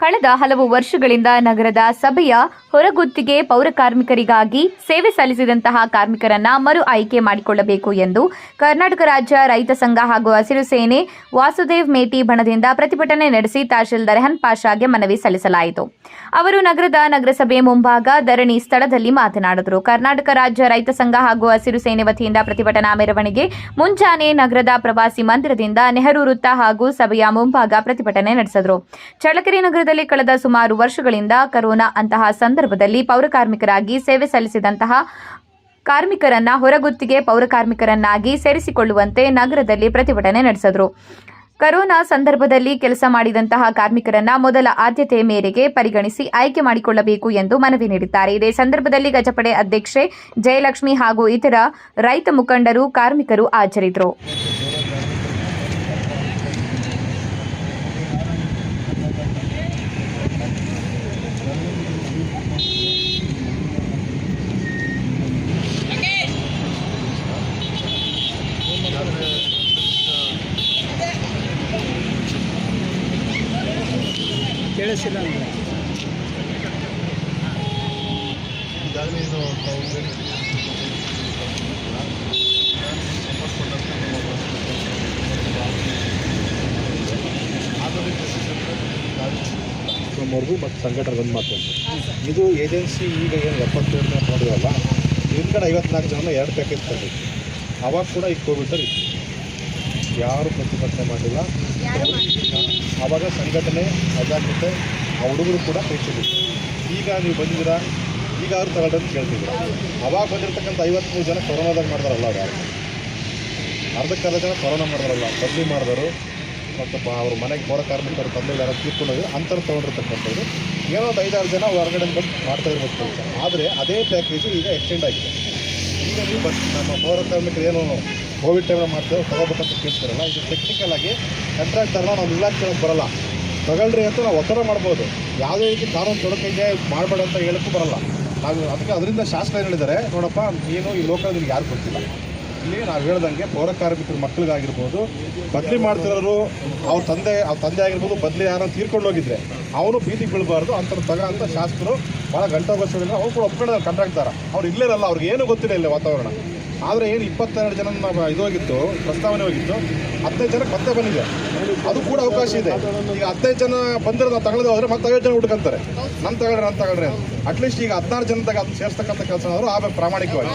ಕಳೆದ ಹಲವು ವರ್ಷಗಳಿಂದ ನಗರದ ಸಭೆಯ ಹೊರಗುತ್ತಿಗೆ ಪೌರ ಕಾರ್ಮಿಕರಿಗಾಗಿ ಸೇವೆ ಸಲ್ಲಿಸಿದಂತಹ ಕಾರ್ಮಿಕರನ್ನ ಮರು ಆಯ್ಕೆ ಮಾಡಿಕೊಳ್ಳಬೇಕು ಎಂದು ಕರ್ನಾಟಕ ರಾಜ್ಯ ರೈತ ಸಂಘ ಹಾಗೂ ಹಸಿರು ಸೇನೆ ವಾಸುದೇವ್ ಮೇಟಿ ಬಣದಿಂದ ಪ್ರತಿಭಟನೆ ನಡೆಸಿ ತಹಶೀಲ್ದಾರ್ ಹನ್ ಪಾಷಾಗೆ ಮನವಿ ಸಲ್ಲಿಸಲಾಯಿತು. ಅವರು ನಗರದ ನಗರಸಭೆ ಮುಂಭಾಗ ಧರಣಿ ಸ್ಥಳದಲ್ಲಿ ಮಾತನಾಡಿದರು. ಕರ್ನಾಟಕ ರಾಜ್ಯ ರೈತ ಸಂಘ ಹಾಗೂ ಹಸಿರು ಸೇನೆ ವತಿಯಿಂದ ಪ್ರತಿಭಟನಾ ಮೆರವಣಿಗೆ ಮುಂಜಾನೆ ನಗರದ ಪ್ರವಾಸಿ ಮಂದಿರದಿಂದ ನೆಹರು ವೃತ್ತ ಹಾಗೂ ಸಭೆಯ ಮುಂಭಾಗ ಪ್ರತಿಭಟನೆ ನಡೆಸಿದರು. ಚಳ್ಳಕೆರೆ ನಗರದಲ್ಲಿ ಕಳೆದ ಸುಮಾರು ವರ್ಷಗಳಿಂದ ಕರೋನಾ ಅಂತಹ ಸಂದರ್ಭದಲ್ಲಿ ಪೌರಕಾರ್ಮಿಕರಾಗಿ ಸೇವೆ ಸಲ್ಲಿಸಿದಂತಹ ಕಾರ್ಮಿಕರನ್ನ ಹೊರಗುತ್ತಿಗೆ ಪೌರಕಾರ್ಮಿಕರನ್ನಾಗಿ ಸೇರಿಸಿಕೊಳ್ಳುವಂತೆ ನಗರದಲ್ಲಿ ಪ್ರತಿಭಟನೆ ನಡೆಸಿದರು. ಕರೋನಾ ಸಂದರ್ಭದಲ್ಲಿ ಕೆಲಸ ಮಾಡಿದಂತಹ ಕಾರ್ಮಿಕರನ್ನ ಮೊದಲ ಆದ್ಯತೆ ಮೇರೆಗೆ ಪರಿಗಣಿಸಿ ಆಯ್ಕೆ ಮಾಡಿಕೊಳ್ಳಬೇಕು ಎಂದು ಮನವಿ ನೀಡಿದ್ದಾರೆ. ಇದೇ ಸಂದರ್ಭದಲ್ಲಿ ಗಜಪಡೆ ಅಧ್ಯಕ್ಷೆ ಜಯಲಕ್ಷ್ಮಿ ಹಾಗೂ ಇತರ ರೈತ ಮುಖಂಡರು, ಕಾರ್ಮಿಕರು ಹಾಜರಿದ್ದರು ಕೇಳಿಸಿಲ್ಲ ಮತ್ತು ಸಂಘಟನೆ ಬಂದ್ ಮಾತು ಇದು ಏಜೆನ್ಸಿ ಈಗ ಏನು ಎಪ್ಪತ್ತೇಳನೇ ಜನ ಮಾಡಿರಲ್ಲ ಹಿಂದ್ಗಡೆ ಐವತ್ನಾಲ್ಕು ಜನ, ಎರಡು ಪ್ಯಾಕೇಜ್ ತಂದಿತ್ತು ಅವಾಗ ಕೂಡ ಈಗ ಕೋವಿಡ್ ಇತ್ತು. ಯಾರು ಪ್ರತಿಭಟನೆ ಮಾಡಿಲ್ಲ. ಆವಾಗ ಸಂಘಟನೆ ಅಜಾಗ್ರತೆ ಆ ಹುಡುಗರು ಕೂಡ ಕೈಚಲಿತ್ತು ಈಗ ನೀವು ಬಂದಿದ್ದೀರಾ? ಈಗ ಅವ್ರು ತಗೊಳ್ಳಿ ಅಂತ ಕೇಳ್ತಿದ್ರು. ಅವಾಗ ಬಂದಿರತಕ್ಕಂಥ ಐವತ್ತ್ಮೂರು ಜನ ಕೊರೋನಾದಾಗ ಮಾಡಿದಾರಲ್ಲ ಅವ್ರು. ಯಾರು ಅರ್ಧಕ್ಕರ್ಧ ಜನ ಕೊರೋನಾ ಮಾಡಿದಾರಲ್ಲ ಬದಲಿ ಮಾಡಿದವರು ಮತ್ತು ಅವ್ರ ಮನೆಗೆ ಬರೋ ಕಾರ್ಮಿಕರು ತಂದೆ ಯಾರು ತೀರ್ಕೊಂಡೋಗಿ ಅಂತರ ತೊಗೊಂಡಿರ್ತಕ್ಕಂಥವ್ರು. ಏನೋ ಒಂದು ಐದಾರು ಜನ ಹೊರಗಡೆ ಬಂದು ಮಾಡ್ತಾ ಇರ್ಬೋದು ಕೆಲಸ. ಆದರೆ ಅದೇ ಪ್ಯಾಕೇಜು ಈಗ ಎಕ್ಸ್ಟೆಂಡ್ ಆಗಿದೆ. ಈಗ ನೀವು ಬಸ್ ನಮ್ಮ ಪೌರ ಕಾರ್ಮಿಕರು ಏನು ಕೋವಿಡ್ ಟೈಮಲ್ಲಿ ಮಾಡ್ತೇವೆ ತಗೋಬೇಕಂತ ಕೇಳ್ತಾರಲ್ಲ ಇದು ಟೆಕ್ನಿಕಲ್ ಆಗಿ ಕಂಟ್ರಾಕ್ಟರ್ನ ನಾವು ಇಲ್ಲ ಕೇಳೋಕ್ಕೆ ಬರಲ್ಲ. ತಗೊಳ್ರಿ ಅಂತ ನಾವು ಒತ್ತಡ ಮಾಡ್ಬೋದು. ಯಾವುದೇ ರೀತಿ ಕಾನೂನು ತೊಡಕೈಗೆ ಮಾಡಬೇಡ ಅಂತ ಹೇಳೋಕ್ಕೂ ಬರಲ್ಲ. ನಾವು ಅದಕ್ಕೆ ಅದರಿಂದ ಶಾಸಕ ಏನು ಹೇಳಿದ್ದಾರೆ, ನೋಡಪ್ಪ, ಏನು ಈ ಲೋಕಲ್ ಯಾರು ಗೊತ್ತಿಲ್ಲ. ಇಲ್ಲಿ ನಾವು ಹೇಳ್ದಂಗೆ ಪೌರ ಕಾರ್ಮಿಕರ ಮಕ್ಕಳಿಗಾಗಿರ್ಬೋದು, ಬದಲಿ ಮಾಡ್ತಿರೋರು, ಅವ್ರ ತಂದೆ ಅವ್ರ ತಂದೆ ಆಗಿರ್ಬೋದು, ಬದಲಿ ಯಾರೋ ತೀರ್ಕೊಂಡು ಹೋಗಿದ್ರೆ ಅವರು ಬೀದಿಗೆ ಬೀಳಬಾರ್ದು ಅಂತ ತಗ ಅಂತ ಶಾಸಕರು ಭಾಳ ಗಂಟೆ ಅವ್ರು ಕೂಡ ಒಪ್ಕೊಂಡಿದ್ದಾರೆ ಕಂಟ್ರಾಕ್ಟ್ ಅವ್ರು ಇಲ್ಲೇರಲ್ಲ ಅವ್ರಿಗೆ ಏನು ಗೊತ್ತಿಲ್ಲ ಇಲ್ಲಿ ವಾತಾವರಣ. ಆದರೆ ಏನು ಇಪ್ಪತ್ತೆರಡು ಜನ ಇದಾಗಿತ್ತು ಪ್ರಸ್ತಾವನೆ ಹೋಗಿತ್ತು. ಹದಿನೈದು ಜನಕ್ಕೆ ಮತ್ತೆ ಬಂದಿದೆ. ಅದು ಕೂಡ ಅವಕಾಶ ಇದೆ. ಈಗ ಹದಿನೈದು ಜನ ಬಂದರೆ ನಾವು ತಗೊಳ್ಳೋದು ಹೋದ್ರೆ ಮತ್ತೆ ಐವತ್ತು ಜನ ಹುಡ್ಕಂತಾರೆ. ನಾನು ತಗೊಳ್ರಿ ನಾನು ತಗೊಳ್ರಿ ಅಟ್ಲೀಸ್ಟ್ ಈಗ ಹದಿನಾರು ಜನದಾಗ ಅದು ಸೇರಿಸ್ತಕ್ಕಂಥ ಕೆಲಸ ಆದರೂ ಆಗಬೇಕು ಪ್ರಾಮಾಣಿಕವಾಗಿ.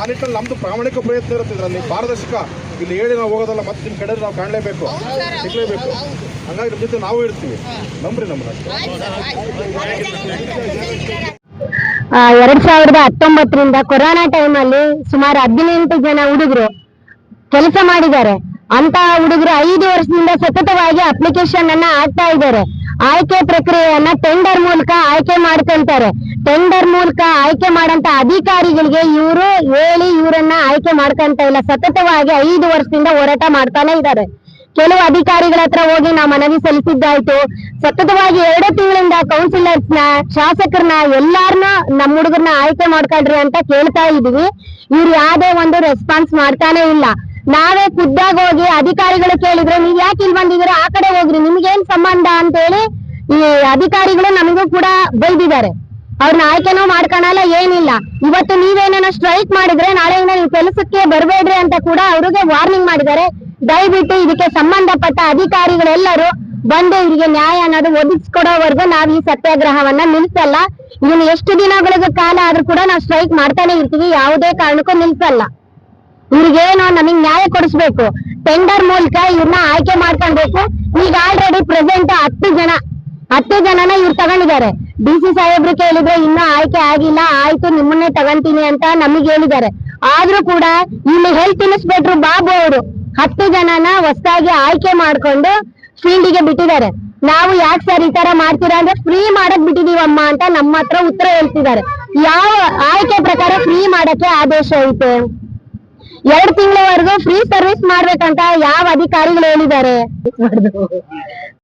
ಆ ನಿಟ್ಟಿನಲ್ಲಿ ನಮ್ಮದು ಪ್ರಾಮಾಣಿಕ ಪ್ರಯತ್ನ ಇರುತ್ತೆ ಇದರಲ್ಲಿ. ಪಾರದರ್ಶಕ, ಇಲ್ಲಿ ಹೇಳಿ ನಾವು ಹೋಗೋದಲ್ಲ, ಮತ್ತೆ ನಿಮ್ಮ ಕಡೆ ನಾವು ಕಾಣಲೇಬೇಕು. ಸಿಗಲೇಬೇಕು. ಹಂಗಾಗಿ ನಮ್ಮ ಜೊತೆ ನಾವು ಇರ್ತೀವಿ. ನಂಬ್ರಿ ನಮ್ಮನ್ನ ಎರಡ್ ಸಾವಿರದ ಹತ್ತೊಂಬತ್ತರಿಂದ ಕೊರೋನಾ ಟೈಮ್ ಅಲ್ಲಿ ಸುಮಾರು ಹದಿನೆಂಟು ಜನ ಹುಡುಗರು ಕೆಲಸ ಮಾಡಿದ್ದಾರೆ. ಅಂತ ಹುಡುಗರು ಐದು ವರ್ಷದಿಂದ ಸತತವಾಗಿ ಅಪ್ಲಿಕೇಶನ್ ಅನ್ನ ಹಾಕ್ತಾ ಇದ್ದಾರೆ. ಆಯ್ಕೆ ಪ್ರಕ್ರಿಯೆಯನ್ನ ಟೆಂಡರ್ ಮೂಲಕ ಆಯ್ಕೆ ಮಾಡ್ಕೊಂತಾರೆ. ಟೆಂಡರ್ ಮೂಲಕ ಆಯ್ಕೆ ಮಾಡಂತ ಅಧಿಕಾರಿಗಳಿಗೆ ಇವರು ಹೇಳಿ ಇವರನ್ನ ಆಯ್ಕೆ ಮಾಡ್ಕೊಂತ ಇಲ್ಲ. ಸತತವಾಗಿ ಐದು ವರ್ಷದಿಂದ ಹೋರಾಟ ಮಾಡ್ತಾನೆ ಇದ್ದಾರೆ. ಕೆಲವು ಅಧಿಕಾರಿಗಳ ಹತ್ರ ಹೋಗಿ ನಾವು ಮನವಿ ಸಲ್ಲಿಸಿದ್ದಾಯ್ತು. ಸತತವಾಗಿ ಎರಡು ತಿಂಗಳಿಂದ ಕೌನ್ಸಿಲರ್ಸ್ನ ಶಾಸಕರನ್ನ ಎಲ್ಲಾರನ್ನ ನಮ್ಮ ಹುಡುಗರನ್ನ ಆಯ್ಕೆ ಮಾಡ್ಕೊಳ್ರಿ ಅಂತ ಕೇಳ್ತಾ ಇದೀವಿ ಇವ್ರು ಯಾವ್ದೇ ಒಂದು ರೆಸ್ಪಾನ್ಸ್ ಮಾಡ್ತಾನೆ ಇಲ್ಲ. ನಾವೇ ಖುದ್ದಾಗಿ ಹೋಗಿ ಅಧಿಕಾರಿಗಳು ಕೇಳಿದ್ರೆ ನೀವ್ ಯಾಕೆ ಇಲ್ಲಿ ಬಂದಿದ್ದೀರಾ? ಆ ಕಡೆ ಹೋಗ್ರಿ, ನಿಮ್ಗೇನ್ ಸಂಬಂಧ ಅಂತ ಹೇಳಿ ಈ ಅಧಿಕಾರಿಗಳು ನಮಗೂ ಕೂಡ ಬೈದಿದ್ದಾರೆ. ಅವ್ರನ್ನ ಆಯ್ಕೆನೂ ಮಾಡ್ಕೊಳಲ್ಲ, ಏನಿಲ್ಲ. ಇವತ್ತು ನೀವೇನೇನೋ ಸ್ಟ್ರೈಕ್ ಮಾಡಿದ್ರೆ ನಾಳೆಯಿಂದ ನೀವು ಕೆಲಸಕ್ಕೆ ಬರಬೇಡ್ರಿ ಅಂತ ಕೂಡ ಅವ್ರಿಗೆ ವಾರ್ನಿಂಗ್ ಮಾಡಿದ್ದಾರೆ. ದಯವಿಟ್ಟು ಇದಕ್ಕೆ ಸಂಬಂಧಪಟ್ಟ ಅಧಿಕಾರಿಗಳೆಲ್ಲರೂ ಬಂದು ಇವರಿಗೆ ನ್ಯಾಯ ಅನ್ನೋದು ಒದಗಿಸ್ಕೊಡೋವರೆಗೂ ನಾವು ಈ ಸತ್ಯಾಗ್ರಹವನ್ನ ನಿಲ್ಸಲ್ಲ. ಇದನ್ನ ಎಷ್ಟು ದಿನಗಳ ಕಾಲ ಆದ್ರೂ ಕೂಡ ನಾವು ಸ್ಟ್ರೈಕ್ ಮಾಡ್ತಾನೆ ಇರ್ತೀವಿ. ಯಾವುದೇ ಕಾರಣಕ್ಕೂ ನಿಲ್ಸಲ್ಲ. ಇವ್ರಿಗೇನು ನಮಗ್ ನ್ಯಾಯ ಕೊಡಿಸ್ಬೇಕು. ಟೆಂಡರ್ ಮೂಲಕ ಇವ್ರನ್ನ ಆಯ್ಕೆ ಮಾಡ್ಕೊಳ್ಬೇಕು. ಈಗ ಆಲ್ರೆಡಿ ಪ್ರೆಸೆಂಟ್ ಹತ್ತು ಜನ, ಹತ್ತು ಜನನ ಇವ್ರು ತಗೊಂಡಿದ್ದಾರೆ. ಡಿ ಸಿ ಸಾಹೇಬ್ರು ಕೇಳಿದ್ರೆ ಇನ್ನೂ ಆಯ್ಕೆ ಆಗಿಲ್ಲ, ಆಯ್ತು ನಿಮ್ಮನ್ನೇ ತಗೊಂತೀನಿ ಅಂತ ನಮಗ್ ಹೇಳಿದ್ದಾರೆ. ಆದ್ರೂ ಕೂಡ ಇಲ್ಲಿ ಹೆಲ್ತ್ ಇನ್ಸ್ಪೆಕ್ಟರ್ ಬಾಬು ಅವರು ಹತ್ತು ಜನನ ಹೊಸದಾಗಿ ಆಯ್ಕೆ ಮಾಡ್ಕೊಂಡು ಫೀಲ್ಡಿಗೆ ಬಿಟ್ಟಿದ್ದಾರೆ. ನಾವು ಯಾಕೆ ಸರ್ ಈ ತರ ಮಾಡ್ತೀರಾ ಅಂದ್ರೆ ಫ್ರೀ ಮಾಡಕ್ ಬಿಟ್ಟಿದೀವಮ್ಮ ಅಂತ ನಮ್ಮ ಹತ್ರ ಉತ್ತರ ಹೇಳ್ತಿದ್ದಾರೆ. ಯಾವ ಆಯ್ಕೆ ಪ್ರಕಾರ ಫ್ರೀ ಮಾಡಕ್ಕೆ ಆದೇಶ ಐತೆ? ಎರಡು ತಿಂಗಳವರೆಗೂ ಫ್ರೀ ಸರ್ವಿಸ್ ಮಾಡ್ಬೇಕಂತ ಯಾವ ಅಧಿಕಾರಿಗಳು ಹೇಳಿದ್ದಾರೆ?